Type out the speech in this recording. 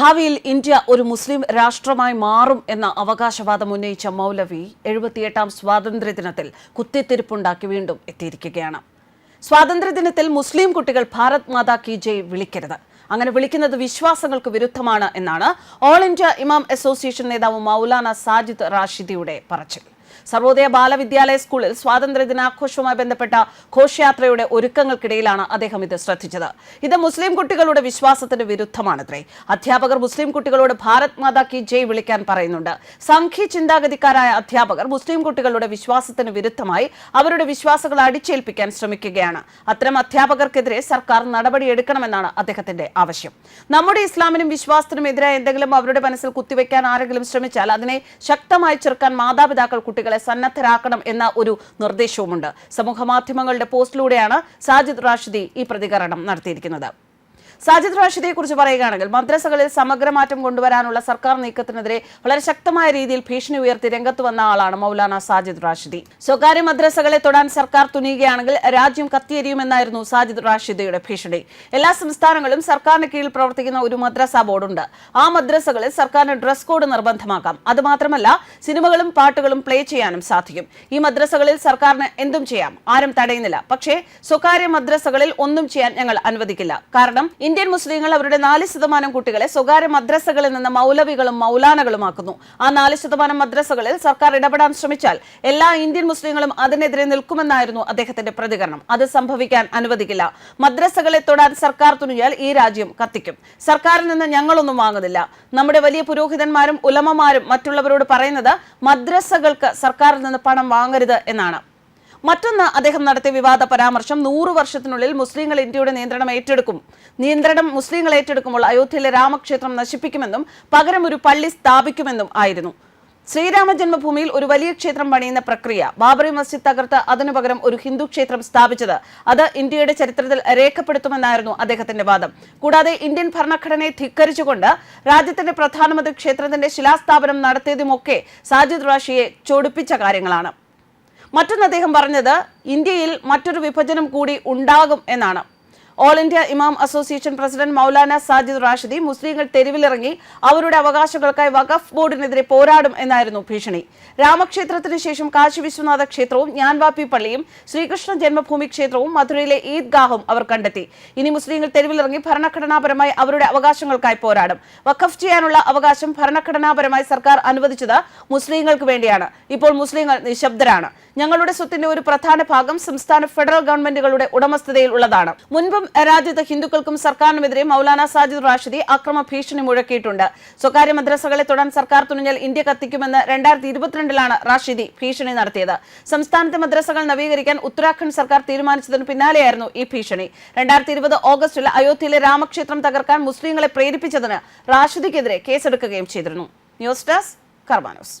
ഭാവിയിൽ ഇന്ത്യ ഒരു മുസ്ലിം രാഷ്ട്രമായി മാറും എന്ന അവകാശവാദം ഉന്നയിച്ച മൗലവി എഴുപത്തിയെട്ടാം സ്വാതന്ത്ര്യദിനത്തിൽ കുത്തിത്തിരിപ്പുണ്ടാക്കി വീണ്ടും എത്തിയിരിക്കുകയാണ്. സ്വാതന്ത്ര്യദിനത്തിൽ മുസ്ലിം കുട്ടികൾ ഭാരത് മാതാ കി ജയ് വിളിക്കരുത്. അങ്ങനെ വിളിക്കുന്നത് വിശ്വാസങ്ങൾക്ക് വിരുദ്ധമാണ് എന്നാണ് ഓൾ ഇന്ത്യ ഇമാം അസോസിയേഷൻ നേതാവ് മൗലാന സാജിദ് റാഷിദിയുടെ പറച്ചിൽ. സർവോദയ ബാലവിദ്യാലയ സ്കൂളിൽ സ്വാതന്ത്ര്യ ദിനാഘോഷവുമായി ബന്ധപ്പെട്ട ഘോഷയാത്രയുടെ ഒരുക്കങ്ങൾക്കിടയിലാണ് അദ്ദേഹം ഇത് ശ്രദ്ധിച്ചത്. ഇത് മുസ്ലിം കുട്ടികളുടെ വിശ്വാസത്തിന് വിരുദ്ധമാണത്രേ. അധ്യാപകർ മുസ്ലിം കുട്ടികളോട് ഭാരത് മാതാ കി ജയ് വിളിക്കാൻ പറയുന്നുണ്ട്. സംഖ്യ ചിന്താഗതിക്കാരായ അധ്യാപകർ മുസ്ലിം കുട്ടികളുടെ വിശ്വാസത്തിന് വിരുദ്ധമായി അവരുടെ വിശ്വാസങ്ങൾ അടിച്ചേൽപ്പിക്കാൻ ശ്രമിക്കുകയാണ്. അത്തരം അധ്യാപകർക്കെതിരെ സർക്കാർ നടപടിയെടുക്കണമെന്നാണ് അദ്ദേഹത്തിന്റെ ആവശ്യം. നമ്മുടെ ഇസ്ലാമിനും വിശ്വാസത്തിനും എതിരായ എന്തെങ്കിലും അവരുടെ മനസ്സിൽ കുത്തിവെക്കാൻ ആരെങ്കിലും ശ്രമിച്ചാൽ അതിനെ ശക്തമായി ചെറുക്കാൻ മാതാപിതാക്കൾ കുട്ടികളെ സന്നദ്ധരാക്കണം എന്ന ഒരു നിർദ്ദേശവുമുണ്ട്. സമൂഹ മാധ്യമങ്ങളുടെ പോസ്റ്റിലൂടെയാണ് സാജിദ് റാഷിദി ഈ പ്രതികരണം നടത്തിയിരിക്കുന്നത്. സാജിദ് റാഷിദിയെ കുറിച്ച് പറയുകയാണെങ്കിൽ മദ്രസകളിൽ സമഗ്രമാറ്റം കൊണ്ടുവരാനുള്ള സർക്കാർ നീക്കത്തിനെതിരെ വളരെ ശക്തമായ രീതിയിൽ ഭീഷണി ഉയർത്തി രംഗത്ത് വന്ന ആളാണ് മൗലാന സാജിദ് റാഷിദി സ്വകാര്യ മദ്രസകളെ തൊടാൻ സർക്കാർ തുനിയുകയാണെങ്കിൽ രാജ്യം കത്തിയെരിയുമെന്നായിരുന്നു സാജിദ് റാഷിദിയുടെ ഭീഷണി. എല്ലാ സംസ്ഥാനങ്ങളും സർക്കാരിന് കീഴിൽ പ്രവർത്തിക്കുന്ന ഒരു മദ്രസ ബോർഡുണ്ട്. ആ മദ്രസകളിൽ സർക്കാരിന് ഡ്രസ് കോഡ് നിർബന്ധമാക്കാം. അതുമാത്രമല്ല സിനിമകളും പാട്ടുകളും പ്ലേ ചെയ്യാനും സാധിക്കും. ഈ മദ്രസകളിൽ സർക്കാരിന് എന്തും ചെയ്യാം. ആരും തടയുന്നില്ല. പക്ഷേ സ്വകാര്യ മദ്രസകളിൽ ഒന്നും ചെയ്യാൻ ഞങ്ങൾ അനുവദിക്കില്ല. കാരണം ഇന്ത്യൻ മുസ്ലിങ്ങൾ അവരുടെ നാല് ശതമാനം കുട്ടികളെ സ്വകാര്യ മദ്രസകളിൽ നിന്ന് മൗലവികളും മൗലാനകളും മൗലാനകളുമാക്കുന്നു. ആ നാല് ശതമാനം മദ്രസകളിൽ സർക്കാർ ഇടപെടാൻ ശ്രമിച്ചാൽ എല്ലാ ഇന്ത്യൻ മുസ്ലിങ്ങളും അതിനെതിരെ നിൽക്കുമെന്നായിരുന്നു അദ്ദേഹത്തിന്റെ പ്രതികരണം. അത് സംഭവിക്കാൻ അനുവദിക്കില്ല. മദ്രസകളെ തൊടാൻ സർക്കാർ തുനിയാൽ ഈ രാജ്യം കത്തിക്കും. സർക്കാരിൽ നിന്ന് ഞങ്ങളൊന്നും വാങ്ങുന്നില്ല. നമ്മുടെ വലിയ പുരോഹിതന്മാരും ഉലമമാരും മറ്റുള്ളവരോട് പറയുന്നത് മദ്രസകൾക്ക് സർക്കാരിൽ നിന്ന് പണം വാങ്ങരുത് എന്നാണ്. മറ്റൊന്ന് അദ്ദേഹം നടത്തിയ വിവാദ പരാമർശം നൂറ് വർഷത്തിനുള്ളിൽ മുസ്ലിങ്ങൾ ഇന്ത്യയുടെ നിയന്ത്രണം ഏറ്റെടുക്കും. നിയന്ത്രണം മുസ്ലിങ്ങൾ ഏറ്റെടുക്കുമ്പോൾ അയോധ്യയിലെ രാമക്ഷേത്രം നശിപ്പിക്കുമെന്നും പകരം ഒരു പള്ളി സ്ഥാപിക്കുമെന്നും ആയിരുന്നു. ശ്രീരാമ ജന്മഭൂമിയിൽ ഒരു വലിയ ക്ഷേത്രം പണിയുന്ന പ്രക്രിയ ബാബറി മസ്ജിദ് തകർത്ത് അതിനു പകരം ഒരു ഹിന്ദു ക്ഷേത്രം സ്ഥാപിച്ചത് അത് ഇന്ത്യയുടെ ചരിത്രത്തിൽ രേഖപ്പെടുത്തുമെന്നായിരുന്നു അദ്ദേഹത്തിന്റെ വാദം. കൂടാതെ ഇന്ത്യൻ ഭരണഘടനയെ ധിക്കരിച്ചുകൊണ്ട് രാജ്യത്തിന്റെ പ്രധാനമന്ത്രി ക്ഷേത്രത്തിന്റെ ശിലാസ്ഥാപനം നടത്തിയതുമൊക്കെ സാജിദ് റാഷിയെ ചൊടിപ്പിച്ച കാര്യങ്ങളാണ്. മറ്റൊന്ന് അദ്ദേഹം പറഞ്ഞത് ഇന്ത്യയിൽ മറ്റൊരു വിഭജനം കൂടി ഉണ്ടാകും എന്നാണ്. All India imam association president Maulana Sajid Rashidi മുസ്ലിങ്ങൾ തെരുവിലിറങ്ങി അവരുടെ അവകാശങ്ങൾക്കായി വഖഫ് ബോർഡിനെതിരെ പോരാടും എന്നായിരുന്നു ഭീഷണി. രാമക്ഷേത്രത്തിന് ശേഷം കാശി വിശ്വനാഥ ക്ഷേത്രവും ഞാൻവാപ്പി പള്ളിയും ശ്രീകൃഷ്ണ ജന്മഭൂമി ക്ഷേത്രവും മധുരയിലെ ഈദ്ഗാഹും അവർ കണ്ടെത്തി. ഇനി മുസ്ലിങ്ങൾ തെരുവിലിറങ്ങി ഭരണഘടനാപരമായി അവരുടെ അവകാശങ്ങൾക്കായി പോരാടും. വഖഫ് ചെയ്യാനുള്ള അവകാശം ഭരണഘടനാപരമായി സർക്കാർ അനുവദിച്ചത് മുസ്ലിങ്ങൾക്ക് വേണ്ടിയാണ്. ഇപ്പോൾ മുസ്ലിങ്ങൾ നിശബ്ദരാണ്. ഞങ്ങളുടെ സ്വത്തിന്റെ ഒരു പ്രധാന ഭാഗം സംസ്ഥാന ഫെഡറൽ ഗവൺമെന്റുകളുടെ ഉടമസ്ഥതയിൽ ഉള്ളതാണ്. മുൻപും രാജ്യത്ത് ഹിന്ദുക്കൾക്കും സർക്കാരിനുമെതിരെ മൗലാന സാജിദ് റാഷിദി അക്രമ ഭീഷണി മുഴക്കിയിട്ടുണ്ട്. സ്വകാര്യ മദ്രസകളെ തുടർന്ന് സർക്കാർ തുണിഞ്ഞാൽ ഇന്ത്യ കത്തിക്കുമെന്ന് രണ്ടായിരത്തി ഇരുപത്തിരണ്ടിലാണ് റാഷിദി ഭീഷണി നടത്തിയത്. സംസ്ഥാനത്തെ മദ്രസകൾ നവീകരിക്കാൻ ഉത്തരാഖണ്ഡ് സർക്കാർ തീരുമാനിച്ചതിന് പിന്നാലെയായിരുന്നു ഈ ഭീഷണി. രണ്ടായിരത്തി ഇരുപത് ഓഗസ്റ്റിൽ അയോധ്യയിലെ രാമക്ഷേത്രം തകർക്കാൻ മുസ്ലിങ്ങളെ പ്രേരിപ്പിച്ചതിന് റാഷിദിക്കെതിരെ കേസെടുക്കുകയും ചെയ്തിരുന്നു. News desk കർമാനോസ്.